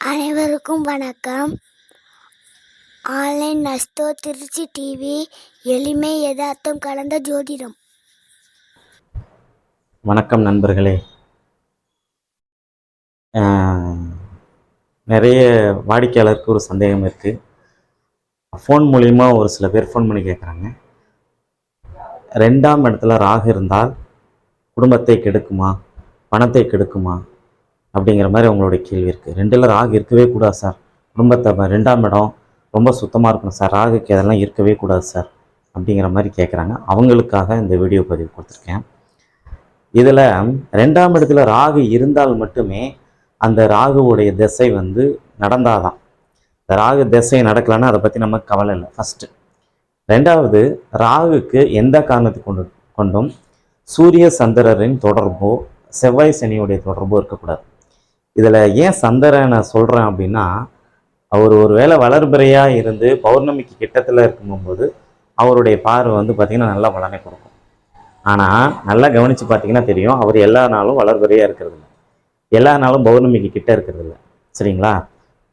அனைவருக்கும் வணக்கம். Online நஸ்தோ Trichy TV எளிமை எதார்த்தம் கலந்த ஜோதிடம். வணக்கம் நண்பர்களே. நிறைய வாடிக்கையாளருக்கு ஒரு சந்தேகம் இருக்குது ஃபோன் மூலிமா ஒரு சில பேர் ஃபோன் பண்ணி கேட்குறாங்க ரெண்டாம் இடத்துல ராகு இருந்தால் குடும்பத்தை கெடுக்குமா? பணத்தை கெடுக்குமா? அப்படிங்கிற மாதிரி உங்களுடைய கேள்வி இருக்குது ரெண்டில் ராகு இருக்கவே கூடாது சார். குடும்பத்தை ரெண்டாம் இடம் ரொம்ப சுத்தமாக இருக்கணும் சார். ராகுக்கு அதெல்லாம் இருக்கவே கூடாது சார். அப்படிங்கிற மாதிரி கேட்குறாங்க அவங்களுக்காக இந்த வீடியோ பதிவு கொடுத்துருக்கேன். இதில் ரெண்டாம் இடத்துல ராகு இருந்தால் மட்டுமே அந்த ராகுவுடைய திசை வந்து நடந்தாதான். இந்த ராகு திசை நடக்கலைன்னா அதை பற்றி நமக்கு கவலை இல்லை. ஃபஸ்ட்டு ரெண்டாவது ராகுக்கு எந்த காரணத்தை கொண்டு கொண்டும் சூரிய சந்திரரின் தொடர்போ செவ்வாய் சனியுடைய தொடர்போ இருக்கக்கூடாது. இதில் ஏன் சந்திரனை சொல்கிறேன் அப்படின்னா அவர் ஒரு வேளை வளர்பிறையாக இருந்து பௌர்ணமிக்கு கிட்டத்தில் இருக்கும்போது அவருடைய பார்வை வந்து பார்த்திங்கன்னா நல்லா பலனை கொடுக்கும். ஆனால் நல்லா கவனித்து பார்த்தீங்கன்னா தெரியும் அவர் எல்லா நாளும் வளர்பிறையாக இருக்கிறது இல்ல. எல்லா நாளும் பௌர்ணமிக்கு கிட்டே இருக்கிறதில்ல சரிங்களா?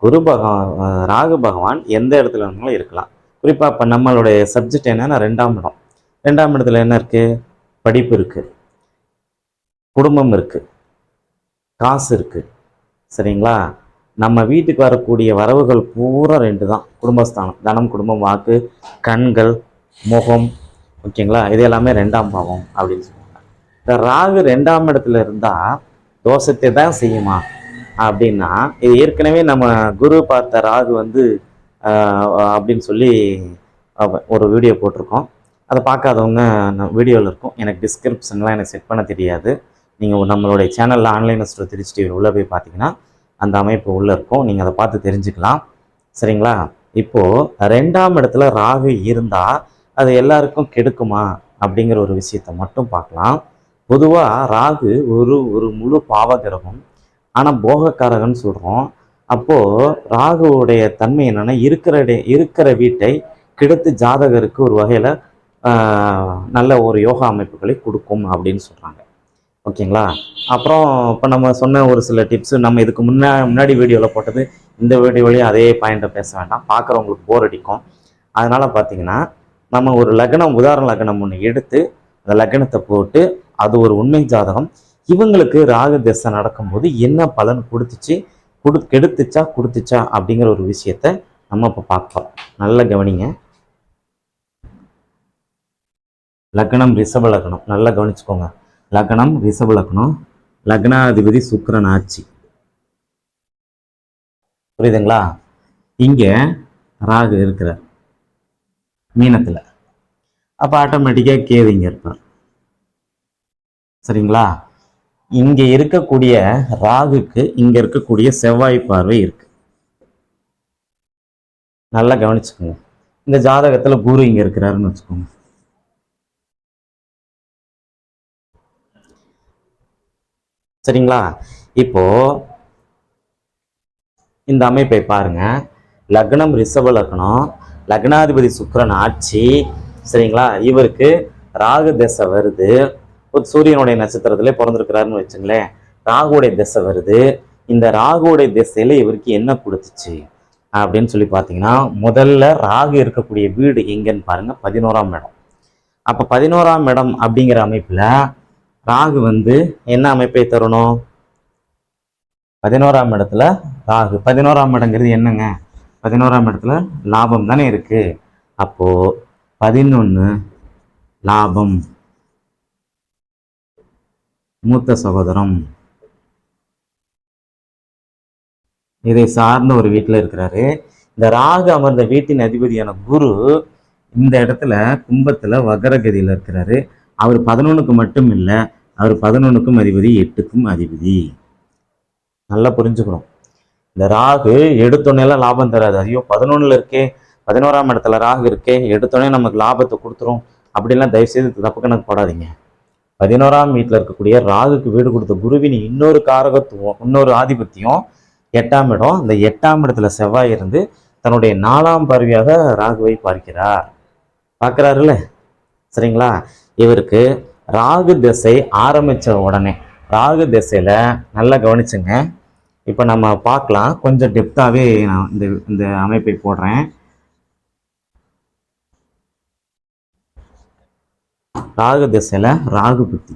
குரு பகவான் ராகு பகவான் எந்த இடத்துல வேணாலும் இருக்கலாம். குறிப்பாக இப்போ நம்மளுடைய சப்ஜெக்ட் என்னன்னா ரெண்டாம் இடம். ரெண்டாம் இடத்துல என்ன இருக்குது படிப்பு இருக்குது குடும்பம் இருக்குது காசு இருக்குது சரிங்களா? நம்ம வீட்டுக்கு வரக்கூடிய வரவுகள் பூரா ரெண்டு தான் குடும்பஸ்தானம். தனம் குடும்பம் வாக்கு கண்கள் முகம். ஓகேங்களா? இது எல்லாமே ரெண்டாம் பாவம் அப்படின்னு சொல்லுவாங்க. இந்த ராகு ரெண்டாம் இடத்துல இருந்தால் தோஷத்தை தான் செய்யுமா? அப்படின்னா இது ஏற்கனவே நம்ம குரு பார்த்த ராகு வந்து அப்படின்னு சொல்லி ஒரு வீடியோ போட்டிருக்கோம். அதை பார்க்காதவங்க வீடியோவில் இருக்கும். எனக்கு டிஸ்கிரிப்ஷன்லாம் எனக்கு செட் பண்ண தெரியாது. நீங்கள் நம்மளுடைய சேனலில் ஆன்லைன் ஸ்டோர் திருச்சி டிவியில் உள்ளே போய் பார்த்தீங்கன்னா அந்த அமைப்பு உள்ளே இருக்கும். நீங்கள் அதை பார்த்து தெரிஞ்சுக்கலாம். சரிங்களா? இப்போது ரெண்டாம் இடத்துல ராகு இருந்தால் அது எல்லாருக்கும் கெடுக்குமா? அப்படிங்கிற ஒரு விஷயத்தை மட்டும் பார்க்கலாம். பொதுவாக ராகு ஒரு ஒரு முழு பாவகிரகம். ஆனால் போகக்காரகன்னு சொல்கிறோம் அப்போது ராகுவுடைய தன்மை என்னென்னா இருக்கிற இருக்கிற வீட்டை கெடுத்து ஜாதகருக்கு ஒரு வகையில் நல்ல ஒரு யோகா அமைப்புகளை கொடுக்கும் அப்படின்னு சொல்கிறாங்க ஓகேங்களா? அப்புறம் இப்போ நம்ம சொன்ன ஒரு சில டிப்ஸு நம்ம இதுக்கு முன்னா முன்னாடி வீடியோவில் போட்டது இந்த வீடியோலையும் அதே பாயிண்ட்டை பேச வேண்டாம். பார்க்குறவங்களுக்கு போர் அடிக்கும். அதனால் பார்த்தீங்கன்னா நம்ம ஒரு லக்னம் உதாரண லக்னம் ஒன்று எடுத்து அந்த லக்னத்தை போட்டு அது ஒரு உண்மை ஜாதகம். இவங்களுக்கு ராகு திசை நடக்கும்போது என்ன பலன் கொடுத்துச்சு? கொடு கெடுத்துச்சா கொடுத்துச்சா? அப்படிங்கிற ஒரு விஷயத்த நம்ம இப்போ பார்க்கலாம் நல்ல கவனிங்க. லக்னம் ரிஷப லக்னம். நல்லா கவனிச்சுக்கோங்க. லக்னம் ரிஷப லக்னம் லக்னாதிபதி சுக்கரன் ஆட்சி. புரியுதுங்களா? இங்கே ராகு இருக்கிறார் மீனத்தில். அப்போ ஆட்டோமேட்டிக்காக கேது இங்கே இருப்பார். சரிங்களா? இங்கே இருக்கக்கூடிய ராகுக்கு இங்கே இருக்கக்கூடிய செவ்வாய் பார்வை இருக்கு. நல்லா கவனிச்சுக்கோங்க. இந்த ஜாதகத்தில் குரு இங்கே இருக்கிறாருன்னு வச்சுக்கோங்க. சரிங்களா? இப்போ இந்த அமைப்பை பாருங்க. லக்னம் ரிஷப லக்னம் லக்னாதிபதி சுக்கரன் ஆட்சி சரிங்களா? இவருக்கு ராகு திசை வருது. ஒரு சூரியனுடைய நட்சத்திரத்திலே பிறந்திருக்கிறாருன்னு வச்சுங்களேன். ராகுடைய திசை வருது. இந்த ராகுடைய திசையில இவருக்கு என்ன கொடுத்துச்சு? அப்படின்னு சொல்லி பார்த்தீங்கன்னா முதல்ல ராகு இருக்கக்கூடிய வீடு எங்கன்னு பாருங்க பதினோராம் இடம். அப்போ பதினோராம் இடம் அப்படிங்கிற அமைப்பில் ராகு வந்து என்ன அமைப்பை தரணும்? பதினோராம் இடத்துல ராகு. பதினோராம் இடங்கிறது என்னங்க? பதினோராம் இடத்துல லாபம் தானே இருக்கு. அப்போ பதினொன்று லாபம். மூத்த சகோதரம். இதை சார்ந்த ஒரு வீட்டில் இருக்கிறாரு. இந்த ராகு அமர்ந்த வீட்டின் அதிபதியான குரு இந்த இடத்துல கும்பத்தில் வகரகதியில் இருக்கிறாரு. அவர் பதினொன்றுக்கு மட்டும் இல்லை அவர் பதினொன்றுக்கும் அதிபதி எட்டுக்கும் அதிபதி. நல்லா புரிஞ்சுக்கணும். இந்த ராகு எடுத்தோன்னெல்லாம் லாபம் தராது. ஐயோ பதினொன்றில் இருக்கே பதினோராம் இடத்துல ராகு இருக்கே எடுத்தோடனே நமக்கு லாபத்தை கொடுத்துரும். அப்படிலாம் தயவுசெய்து தப்பு கணக்கு போடாதீங்க. பதினோராம் வீட்டில் இருக்கக்கூடிய ராகுக்கு வீடு கொடுத்த குருவின் இன்னொரு காரகத்துவம் இன்னொரு ஆதிபத்தியம் எட்டாம் இடம். இந்த எட்டாம் இடத்துல செவ்வாய் இருந்து தன்னுடைய நாலாம் பார்வையாக ராகுவை பார்க்கிறார். பார்க்குறாருல்ல? சரிங்களா? இவருக்கு ராகு திசை ஆரம்பித்த உடனே ராகு திசையில் நல்லா கவனிச்சுங்க. இப்போ நம்ம பார்க்கலாம். கொஞ்சம் டெப்த்தாகவே நான் இந்த இந்த அமைப்பை போடுறேன். ராகு திசையில் ராகு புத்தி.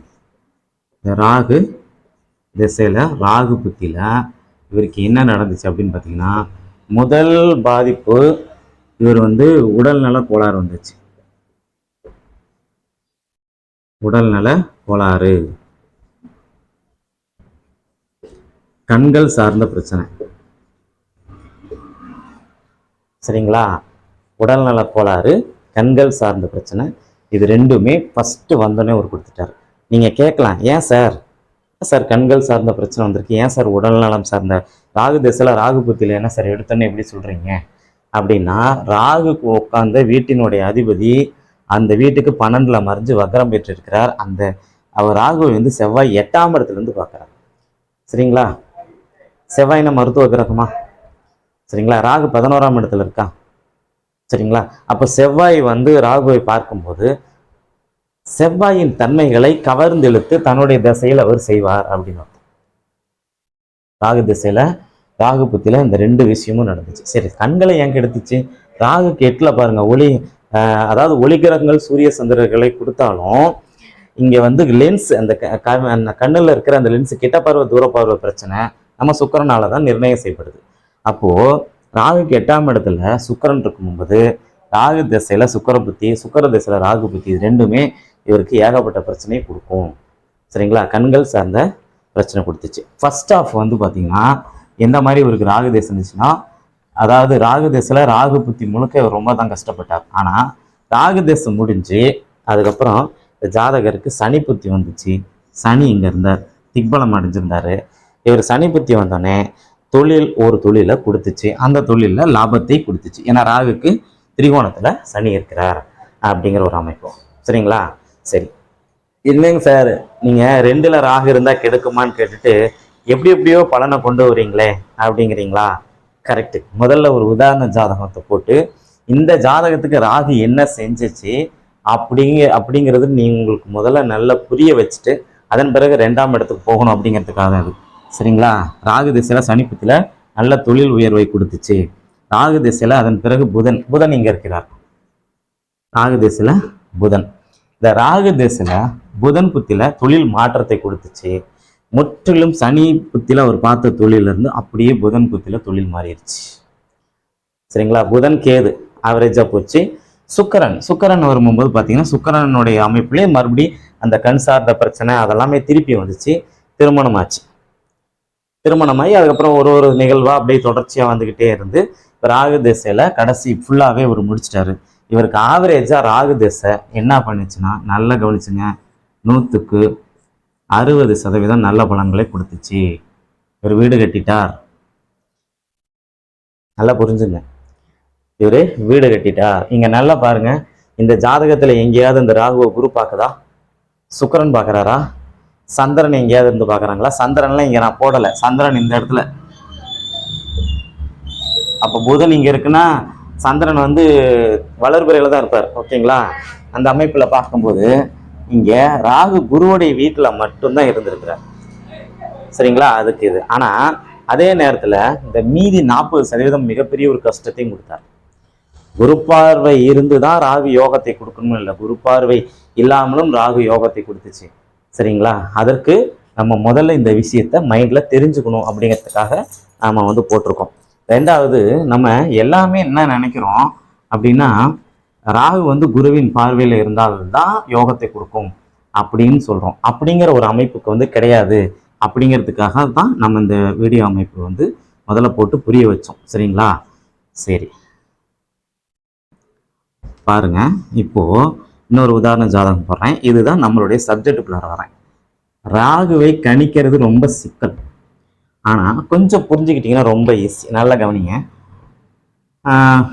இந்த ராகு திசையில் ராகு புத்தியில் இவருக்கு என்ன நடந்துச்சு அப்படின்னு பார்த்தீங்கன்னா முதல் பாதிப்பு இவர் வந்து உடல்நல கோளாறு வந்துச்சு. உடல்நல கோளாறு. கண்கள் சார்ந்த பிரச்சனை. சரிங்களா? உடல்நல கோளாறு கண்கள் சார்ந்த பிரச்சனை. இது ரெண்டுமே ஃபஸ்ட்டு வந்தோடனே ஒரு கொடுத்துட்டாரு. நீங்கள் கேட்கலாம் ஏன் சார்? சார் கண்கள் சார்ந்த பிரச்சனை வந்திருக்கு? ஏன் சார் உடல்நலம் சார்ந்த? ராகு திசையில் ராகு புத்தியில் என்ன சார்? எடுத்தோன்னே எப்படி சொல்கிறீங்க அப்படின்னா ராகு உட்காந்த வீட்டினுடைய அதிபதி அந்த வீட்டுக்கு பன்னெண்டில் மறைஞ்சு வக்கரம் பெற்றிருக்கிறார். அந்த அவர் ராகுவை வந்து செவ்வாய் எட்டாம் இடத்துலேருந்து பார்க்குறார். சரிங்களா? செவ்வாய்னா மருத்துவ கிரகமா? சரிங்களா? ராகு பதினோராம் இடத்துல இருக்கா? சரிங்களா? அப்போ செவ்வாய் வந்து ராகுவை பார்க்கும்போது செவ்வாயின் தன்மைகளை கவர்ந்தெழுத்து தன்னுடைய திசையில் அவர் செய்வார் அப்படின்னு ராகு திசையில ராகு புத்தியில இந்த ரெண்டு விஷயமும் நடந்துச்சு. சரி கண்களை ஏன் கெடுத்துச்சு? ராகுக்கு எட்டில் பாருங்க ஒளி அதாவது ஒளிகிரகங்கள் சூரிய சந்திரர்களை கொடுத்தாலும் இங்கே வந்து லென்ஸ் அந்த க- க- அந்த இருக்கிற அந்த லென்ஸ் கிட்ட பார்வை தூர பார்வை பிரச்சனை நம்ம சுக்கரனால தான் நிர்ணயம் செய்யப்படுது. அப்போது ராகுக்கு எட்டாம் இடத்துல சுக்கரன் இருக்கும்போது ராகு திசையில் சுக்கர புத்தி சுக்கர திசையில் ராகு புத்தி இது ரெண்டுமே இவருக்கு ஏகப்பட்ட பிரச்சனையை கொடுக்கும். சரிங்களா? கண்கள் சார்ந்த பிரச்சனை கொடுத்துச்சு. ஃபர்ஸ்ட் ஆஃப் வந்து பார்த்தீங்கன்னா எந்த மாதிரி இவருக்கு ராகு தேசம் இருந்துச்சுன்னா அதாவது ராகு தேசத்துல ராகு புத்தி முழுக்க இவர் ரொம்ப தான் கஷ்டப்பட்டார். ஆனால் ராகு தேசம் முடிஞ்சு அதுக்கப்புறம் இந்த ஜாதகருக்கு சனி புத்தி வந்துச்சு. சனி இங்கே இருந்தார் திக்பலம் அடைஞ்சிருந்தாரு. இவர் சனி புத்தி வந்தோடனே தொழில் ஒரு தொழிலை கொடுத்துச்சு. அந்த தொழிலில் லாபத்தை கொடுத்துச்சு. ஏன்னா ராகுக்கு திரிகோணத்தில் சனி இருக்கிறார் அப்படிங்கிற ஒரு அமைப்பு. சரிங்களா? சரி. இல்லைங்க சார்? நீங்கள் ரெண்டில் ராகு இருந்தால் கெடுக்குமான்னு கேட்டுட்டு எப்படி எப்படியோ பலனை கொண்டு வரீங்களே அப்படிங்கிறீங்களா? கரெக்டு முதல்ல ஒரு உதாரண ஜாதகத்தை போட்டு இந்த ஜாதகத்துக்கு ராகு என்ன செஞ்சிச்சு அப்படிங்க அப்படிங்கிறது நீ உங்களுக்கு முதல்ல நல்லா புரிய வச்சுட்டு அதன் பிறகு ரெண்டாம் இடத்துக்கு போகணும் அப்படிங்கிறதுக்காக அது. சரிங்களா? ராகு திசையில் சனிப்பத்தில் நல்ல தொழில் உயர்வை கொடுத்துச்சு. ராகு திசையில் அதன் பிறகு புதன். புதன் இங்கே இருக்கிறார். ராகு திசையில் புதன். இந்த ராகு திசையில் புதன் புத்தியில் தொழில் மாற்றத்தை கொடுத்துச்சு. முற்றிலும் சனி புத்தியில் அவர் பார்த்த தொழிலிருந்து அப்படியே புதன் புத்தியில் தொழில் மாறிடுச்சு. சரிங்களா? புதன் கேது ஆவரேஜாக போச்சு. சுக்கரன் சுக்கரன் வரும்போது பார்த்தீங்கன்னா சுக்கரனுடைய அமைப்பிலே மறுபடியும் அந்த கண் சார்ந்த பிரச்சனை அதெல்லாமே திருப்பி வந்துச்சு. திருமணம் ஆச்சு திருமணமாகி அதுக்கப்புறம் ஒரு ஒரு நிகழ்வாக அப்படியே தொடர்ச்சியாக வந்துக்கிட்டே இருந்து இப்போ ராகு திசையில் கடைசி ஃபுல்லாகவே இவர் முடிச்சிட்டாரு. இவருக்கு ஆவரேஜாக ராகு திசை என்ன பண்ணுச்சுன்னா நல்லா கவனிச்சுங்க. நூற்றுக்கு அறுபது சதவீதம் நல்ல பலன்களை கொடுத்துச்சு. இவர் வீடு கட்டிட்டார். நல்லா புரிஞ்சுங்க. இவர் வீடு கட்டிட்டார். இங்கே நல்லா பாருங்க. இந்த ஜாதகத்தில் எங்கேயாவது இந்த ராகுவை குரு பார்க்குதா? சுக்கரன் பார்க்குறாரா? சந்திரன் எங்கேயாவது இருந்து பார்க்குறாங்களா? சந்திரன்லாம் இங்கே நான் போடலை. சந்திரன் இந்த இடத்துல. அப்போ புதன் இங்கே இருக்குன்னா சந்திரன் வந்து வளர்பிறையில் தான் இருப்பார். ஓகேங்களா? அந்த அமைப்பில் பார்க்கும்போது இங்கே ராகு குருவுடைய வீட்டில் மட்டும்தான் இருந்திருக்கிறார். சரிங்களா? அதுக்கு இது. ஆனால் அதே நேரத்தில் இந்த மீதி நாற்பது சதவீதம் மிகப்பெரிய ஒரு கஷ்டத்தையும் கொடுத்தார். குரு பார்வை இருந்து தான் ராகு யோகத்தை கொடுக்கணும் இல்லை. குரு பார்வை இல்லாமலும் ராகு யோகத்தை கொடுத்துச்சு. சரிங்களா? அதற்கு நம்ம முதல்ல இந்த விஷயத்த மைண்டில் தெரிஞ்சுக்கணும் அப்படிங்கிறதுக்காக நாம் வந்து போட்டிருக்கோம். ரெண்டாவது நம்ம எல்லாமே என்ன நினைக்கிறோம் அப்படின்னா ராகு வந்து குருவின் பார்வையில் இருந்தால்தான் யோகத்தை கொடுக்கும் அப்படின்னு சொல்கிறோம் அப்படிங்கிற ஒரு அமைப்புக்கு வந்து கிடையாது. அப்படிங்கிறதுக்காக தான் நம்ம இந்த வீடியோ அமைப்பு வந்து முதல்ல போட்டு புரிய வச்சோம். சரிங்களா? சரி. பாருங்க. இப்போ இன்னொரு உதாரண ஜாதகம் போடுறேன். இதுதான் நம்மளுடைய சப்ஜெக்டுக்குள்ளார வரேன். ராகுவை கணிக்கிறது ரொம்ப சிக்கல். ஆனால் கொஞ்சம் புரிஞ்சுக்கிட்டிங்கன்னா ரொம்ப ஈஸி நல்லா கவனிங்க.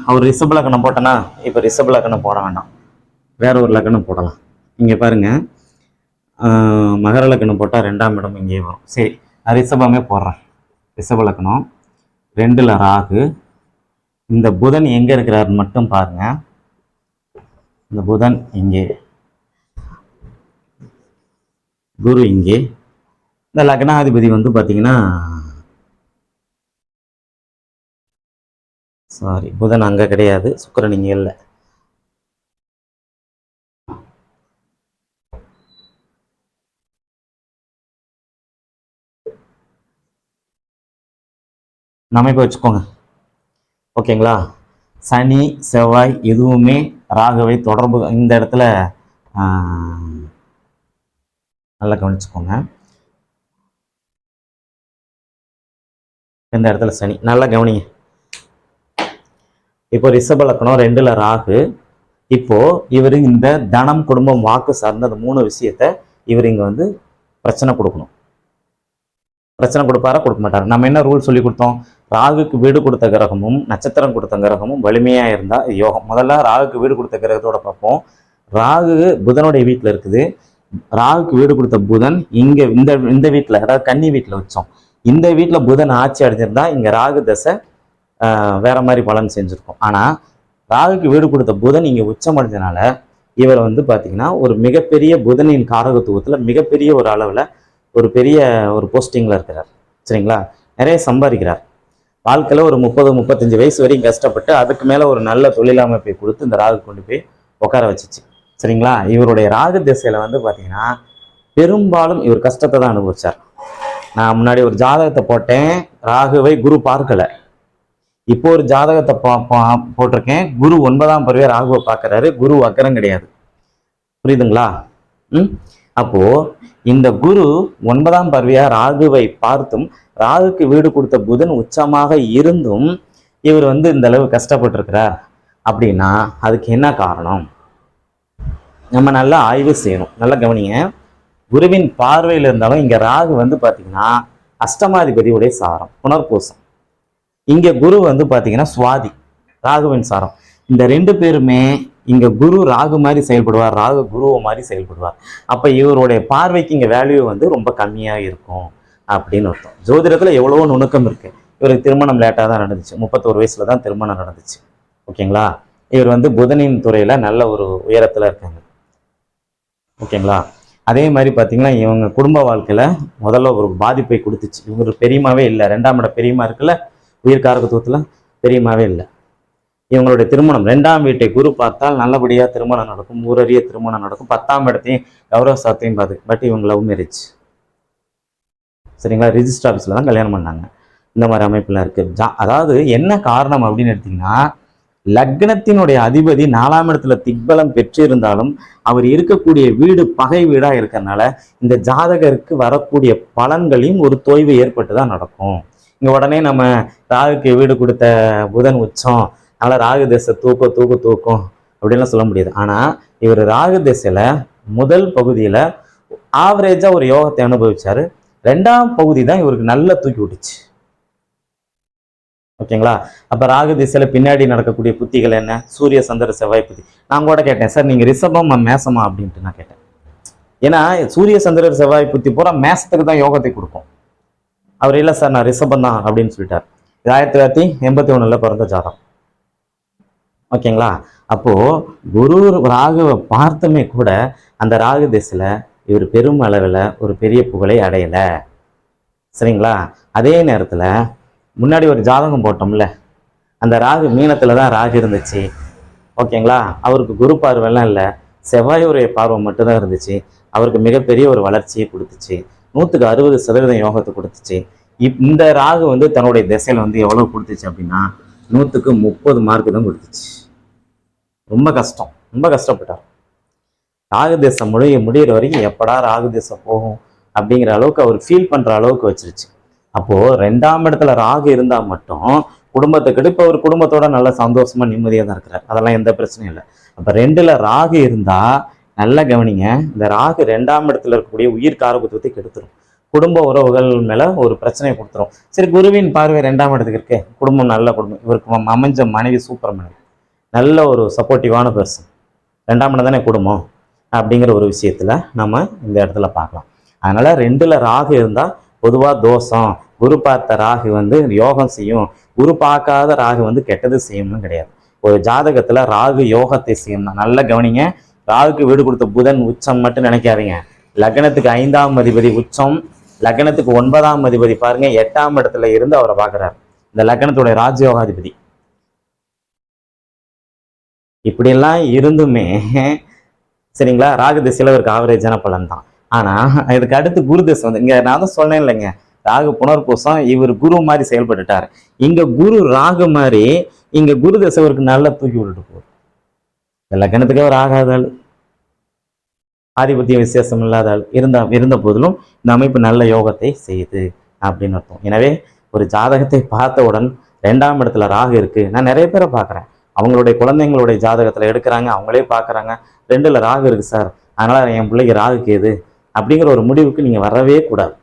அவர் ரிசப் லக்கணம் போட்டனா இப்போ ரிசப் லக்கணம் போட வேண்டாம் வேற ஒரு லக்கணம் போடலாம். இங்கே பாருங்க. மகர லக்கணம் போட்டால் ரெண்டாம் இடம் இங்கேயே வரும். சரி நான் ரிஷபமே போடுறேன். ரிஷப லக்கணம் ரெண்டில் ராகு. இந்த புதன் எங்கே இருக்கிறாருன்னு மட்டும் பாருங்க. இந்த புதன் இங்கே. குரு இங்கே. இந்த லக்னாதிபதி வந்து பார்த்தீங்கன்னா சாரி புதன் அங்கே கிடையாது சுக்கரன் இங்கே இல்லை. நம்ம இப்போ வச்சுக்கோங்க. ஓகேங்களா சனி செவ்வாய் எதுவுமே ராகவை தொடர்பு இந்த இடத்துல நல்லா கவனிச்சுக்கோங்க. இந்த இடத்துல சனி நல்லா கவனிங்க. இப்போ ரிஷப ரெண்டில் ரெண்டுல ராகு. இப்போ இவர் இந்த தனம் குடும்பம் வாக்கு சார்ந்த அந்த மூணு விஷயத்த இவர் இங்க வந்து பிரச்சனை கொடுக்கணும். பிரச்சனை கொடுப்பாரா கொடுக்க மாட்டார்? நம்ம என்ன ரூல் சொல்லி கொடுத்தோம்? ராகுக்கு வீடு கொடுத்த கிரகமும் நட்சத்திரம் கொடுத்த கிரகமும் வலிமையா இருந்தா யோகம். முதல்ல ராகுக்கு வீடு கொடுத்த கிரகத்தோட பார்ப்போம். ராகு புதனுடைய வீட்டில் இருக்குது. ராகுக்கு வீடு கொடுத்த புதன் இங்க இந்த இந்த வீட்டில் அதாவது கன்னி வீட்டில் வச்சோம். இந்த வீட்டில் புதன் ஆட்சி அடைஞ்சிருந்தா இங்க ராகு தசை வேற மாதிரி பலன் செஞ்சுருக்கும். ஆனால் ராகுக்கு வீடு கொடுத்த புதன் இங்கே உச்சம் அடைஞ்சனால இவர் வந்து பார்த்தீங்கன்னா ஒரு மிகப்பெரிய புதனின் காரகத்துவத்தில் மிகப்பெரிய ஒரு அளவில் ஒரு பெரிய ஒரு போஸ்டிங்கில் இருக்கிறார். சரிங்களா? நிறைய சம்பாதிக்கிறார். வாழ்க்கையில் ஒரு முப்பது முப்பத்தஞ்சு வயசு வரையும் கஷ்டப்பட்டு அதுக்கு மேலே ஒரு நல்ல தொழிலமைப்பை கொடுத்து இந்த ராகு கொண்டு போய் உட்கார வச்சுச்சு. சரிங்களா? இவருடைய ராகு திசையில் வந்து பார்த்தீங்கன்னா பெரும்பாலும் இவர் கஷ்டத்தை தான் அனுபவிச்சார். நான் முன்னாடி ஒரு ஜாதகத்தை போட்டேன். ராகுவை குரு பார்க்கலை. இப்போ ஒரு ஜாதகத்தை பா- பா- போட்டிருக்கேன். குரு ஒன்பதாம் பருவே ராகுவை பார்க்கறாரு. குரு அக்கறம் கிடையாது. புரியுதுங்களா? ம்? அப்போ இந்த குரு ஒன்பதாம் பருவியா ராகுவை பார்த்தும் ராகுக்கு வீடு கொடுத்த புதன் உச்சமாக இருந்தும் இவர் வந்து இந்த அளவு கஷ்டப்பட்டிருக்கிறார். அப்படின்னா அதுக்கு என்ன காரணம்? நம்ம நல்லா ஆய்வு செய்யணும். நல்லா கவனிங்க. குருவின் பார்வையில் இருந்தாலும் இங்கே ராகு வந்து பார்த்தீங்கன்னா அஷ்டமாதிபதியுடைய சாரம் புனர்பூசம். இங்க குரு வந்து பாத்தீங்கன்னா சுவாதி ராகுவின் சாரம். இந்த ரெண்டு பேருமே இங்க குரு ராகு மாதிரி செயல்படுவார் ராகு குருவை மாதிரி செயல்படுவார். அப்ப இவருடைய பார்வைக்கு இங்க வேல்யூ வந்து ரொம்ப கம்மியா இருக்கும் அப்படின்னு அர்த்தம். ஜோதிடத்துல எவ்வளவோ நுணுக்கம் இருக்கு. இவருக்கு திருமணம் லேட்டாக தான் நடந்துச்சு. முப்பத்தோரு வயசுல தான் திருமணம் நடந்துச்சு. ஓகேங்களா? இவர் வந்து புதனின் துறையில நல்ல ஒரு உயரத்துல இருக்காங்க. ஓகேங்களா? அதே மாதிரி பார்த்தீங்கன்னா இவங்க குடும்ப வாழ்க்கையில முதல்ல ஒரு பாதிப்பை கொடுத்துச்சு. இவங்க பெரியமாவே இல்லை. ரெண்டாம் இட பெரியமா இருக்குல்ல உயிர் காரகத்துவத்துல பெரியமாவே இல்லை. இவங்களுடைய திருமணம் ரெண்டாம் வீட்டை குரு பார்த்தால் நல்லபடியாக திருமணம் நடக்கும் ஊரறிய திருமணம் நடக்கும். பத்தாம் இடத்தையும் கௌரவ சாத்தையும் பார்த்து பட் இவங்க லவ் மேரேஜ் சரிங்களா? ரிஜிஸ்டர் ஆஃபீஸில் தான் கல்யாணம் பண்ணாங்க. இந்த மாதிரி அமைப்புலாம் இருக்குது ஜா அதாவது என்ன காரணம் அப்படின்னு எடுத்தீங்கன்னா லக்னத்தினுடைய அதிபதி நாலாம் இடத்துல திக்பலம் பெற்றிருந்தாலும் அவர் இருக்கக்கூடிய வீடு பகை வீடாக இருக்கிறனால இந்த ஜாதகருக்கு வரக்கூடிய பலன்களையும் ஒரு தொய்வு ஏற்பட்டு தான் நடக்கும். இங்கே உடனே நம்ம ராகுக்கு வீடு கொடுத்த புதன் உச்சம். அதனால ராகு திசை தூக்கம் தூக்க தூக்கம் அப்படின்லாம் சொல்ல முடியாது. ஆனால் இவர் ராகு திசையில் முதல் பகுதியில் ஆவரேஜாக ஒரு யோகத்தை அனுபவிச்சாரு. ரெண்டாம் பகுதி தான் இவருக்கு நல்லா தூக்கி விட்டுச்சு. ஓகேங்களா? அப்போ ராகு திசையில் பின்னாடி நடக்கக்கூடிய புத்திகள் என்ன? சூரிய சந்திர செவ்வாய் புத்தி. நான் கூட கேட்டேன் சார் நீங்க ரிஷபமா மேசமா? அப்படின்ட்டு நான் கேட்டேன். ஏன்னா சூரிய சந்திர செவ்வாய் புத்தி பூரா மேசத்துக்கு தான் யோகத்தை கொடுக்கும். அவர் இல்லை சார் நான் ரிஷபம் தான் அப்படின்னு சொல்லிட்டார். இது ஆயிரத்தி தொள்ளாயிரத்தி எண்பத்தி ஒண்ணுல பிறந்த ஜாதகம். ஓகேங்களா? அப்போ குரு ராகுவை பார்த்துமே கூட அந்த ராகு திசையில இவர் பெரும் அளவில் ஒரு பெரிய புகழை அடையல. சரிங்களா? அதே நேரத்துல முன்னாடி ஒரு ஜாதகம் போட்டோம்ல அந்த ராகு மீனத்தில் தான் ராகு இருந்துச்சு. ஓகேங்களா? அவருக்கு குரு பார்வைலாம் இல்லை. செவ்வாயுடைய பார்வை மட்டும்தான் இருந்துச்சு. அவருக்கு மிகப்பெரிய ஒரு வளர்ச்சியை கொடுத்துச்சு. நூற்றுக்கு அறுபது சதவீதம் யோகத்தை கொடுத்துச்சு. இப் இந்த ராகு வந்து தன்னுடைய திசையில் வந்து எவ்வளவு கொடுத்துச்சு அப்படின்னா நூற்றுக்கு முப்பது மார்க்கு தான் கொடுத்துச்சு. ரொம்ப கஷ்டம். ரொம்ப கஷ்டப்பட்டார். ராகு தேசம் முடிய முடிகிற வரைக்கும் எப்படா ராகு தேசம் போகும் அப்படிங்கிற அளவுக்கு அவர் ஃபீல் பண்ணுற அளவுக்கு வச்சிருச்சு. அப்போது ரெண்டாம் இடத்துல ராகு இருந்தால் மட்டும் குடும்பத்துக்கு இப்போ அவர் குடும்பத்தோட நல்ல சந்தோஷமா நிம்மதியாக தான் இருக்கிறார். அதெல்லாம் எந்த பிரச்சனையும் இல்லை. அப்போ ரெண்டில் ராகு இருந்தால் நல்லா கவனிங்க. இந்த ராகு ரெண்டாம் இடத்துல இருக்கக்கூடிய உயிர் காரகத்துவத்தை கெடுத்துரும். குடும்ப உறவுகள் மேலே ஒரு பிரச்சனையை கொடுத்துரும். சரி குருவின் பார்வை ரெண்டாம் இடத்துக்கு இருக்கே. குடும்பம் நல்ல குடும்பம். இவருக்கு அமைஞ்ச மனைவி சூப்பர் மனைவி. நல்ல ஒரு சப்போர்ட்டிவான பர்சன் ரெண்டாம் இடம் தானே குடும்பம்? அப்படிங்கிற ஒரு விஷயத்தில் நம்ம இந்த இடத்துல பார்க்கலாம். அதனால் ரெண்டில் ராகு இருந்தால் பொதுவாக தோஷம். குரு பார்த்த ராகு வந்து யோகம் செய்யும். குரு பார்க்காத ராகு வந்து கெட்டது செய்யும்னு கிடையாது. ஒரு ஜாதகத்தில் ராகு யோகத்தை செய்யணும் நல்ல கவனிங்க. ராகுக்கு வீடு கொடுத்த புதன் உச்சம் மட்டும் நினைக்காதீங்க. லக்னத்துக்கு ஐந்தாம் அதிபதி உச்சம் லக்னத்துக்கு ஒன்பதாம் அதிபதி பாருங்க எட்டாம் இடத்துல இருந்து அவரை பார்க்குறாரு. இந்த லக்னத்துடைய ராஜயோகாதிபதி. இப்படியெல்லாம் இருந்துமே சரிங்களா? ராகு திசையில் இவருக்கு ஆவரேஜான பலன் தான். ஆனால் இதுக்கு அடுத்து குரு திசை வந்து இங்கே நான் தான் சொன்னேன் இல்லைங்க. ராகு புனர்பூசம் இவர் குரு மாதிரி செயல்பட்டுட்டார். இங்க குரு ராகு மாதிரி இங்க குரு திசை இவருக்கு நல்லா தூக்கி விட்டுட்டு போகுது. லக்கணத்துக்கே அவர் ஒரு ஆகாத ஆள். ஆதிபத்திய விசேஷம் இல்லாத ஆள். இருந்த இருந்த போதிலும் இந்த அமைப்பு நல்ல யோகத்தை செய்யுது அப்படின்னு அர்த்தம். எனவே ஒரு ஜாதகத்தை பார்த்தவுடன் ரெண்டாம் இடத்துல ராகு இருக்குது நான் நிறைய பேரை பார்க்குறேன். அவங்களுடைய குழந்தைங்களுடைய ஜாதகத்தில் எடுக்கிறாங்க அவங்களே பார்க்குறாங்க. ரெண்டில் ராகு இருக்குது சார். அதனால் என் பிள்ளைக்கு ராகு கேது அப்படிங்கிற ஒரு முடிவுக்கு நீங்கள் வரவே கூடாது.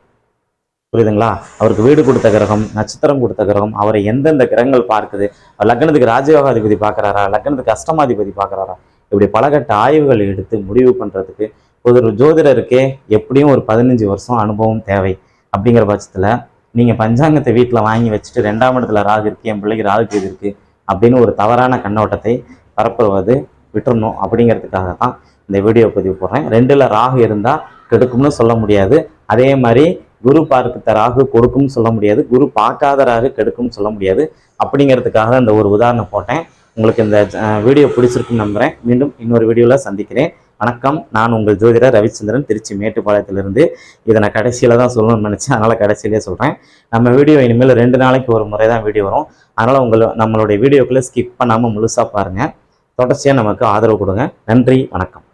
புரியுதுங்களா? அவருக்கு வீடு கொடுத்த கிரகம் நட்சத்திரம் கொடுத்த கிரகம் அவரை எந்தெந்த கிரகங்கள் பார்க்குது லக்னத்துக்கு ராஜயோகாதிபதி பார்க்குறாரா லக்னத்துக்கு அஷ்டமாதிபதி பார்க்குறாரா இப்படி பலகட்ட ஆய்வுகள் எடுத்து முடிவு பண்ணுறதுக்கு ஒரு ஜோதிடருக்கே எப்படியும் ஒரு பதினஞ்சு வருஷம் அனுபவம் தேவை. அப்படிங்கிற பட்சத்தில் நீங்கள் பஞ்சாங்கத்தை வீட்டில் வாங்கி வச்சுட்டு ரெண்டாம் இடத்துல ராகு இருக்கு என் பிள்ளைக்கு ராகு இது இருக்குது அப்படின்னு ஒரு தவறான கண்ணோட்டத்தை பரப்புவது விட்டுறணும் அப்படிங்கிறதுக்காக தான் இந்த வீடியோ பதிவு போடுறேன். ரெண்டில் ராகு இருந்தால் கெடுக்கும்னு சொல்ல முடியாது. அதே மாதிரி குரு பார்த்த ராகு கொடுக்கும்னு சொல்ல முடியாது. குரு பார்க்காத ராகு கெடுக்கும்னு சொல்ல முடியாது. அப்படிங்கிறதுக்காக தான் இந்த ஒரு உதாரணம் போட்டேன். உங்களுக்கு இந்த வீடியோ பிடிச்சிருக்குன்னு நம்புகிறேன் மீண்டும் இன்னொரு வீடியோவில் சந்திக்கிறேன். வணக்கம். நான் உங்கள் ஜோதிடர் ரவிச்சந்திரன் திருச்சி மேட்டுப்பாளையத்திலிருந்து. இதை நான் கடைசியில் தான் சொல்லணும்னு நினச்சேன். அதனால் கடைசியிலே சொல்கிறேன் நம்ம வீடியோ இனிமேல் ரெண்டு நாளைக்கு ஒரு முறை தான் வீடியோ வரும். அதனால் உங்களை நம்மளுடைய வீடியோக்குள்ளே ஸ்கிப் பண்ணாமல் முழுசாக பாருங்கள் தொடர்ச்சியாக நமக்கு ஆதரவு கொடுங்க. நன்றி. வணக்கம்.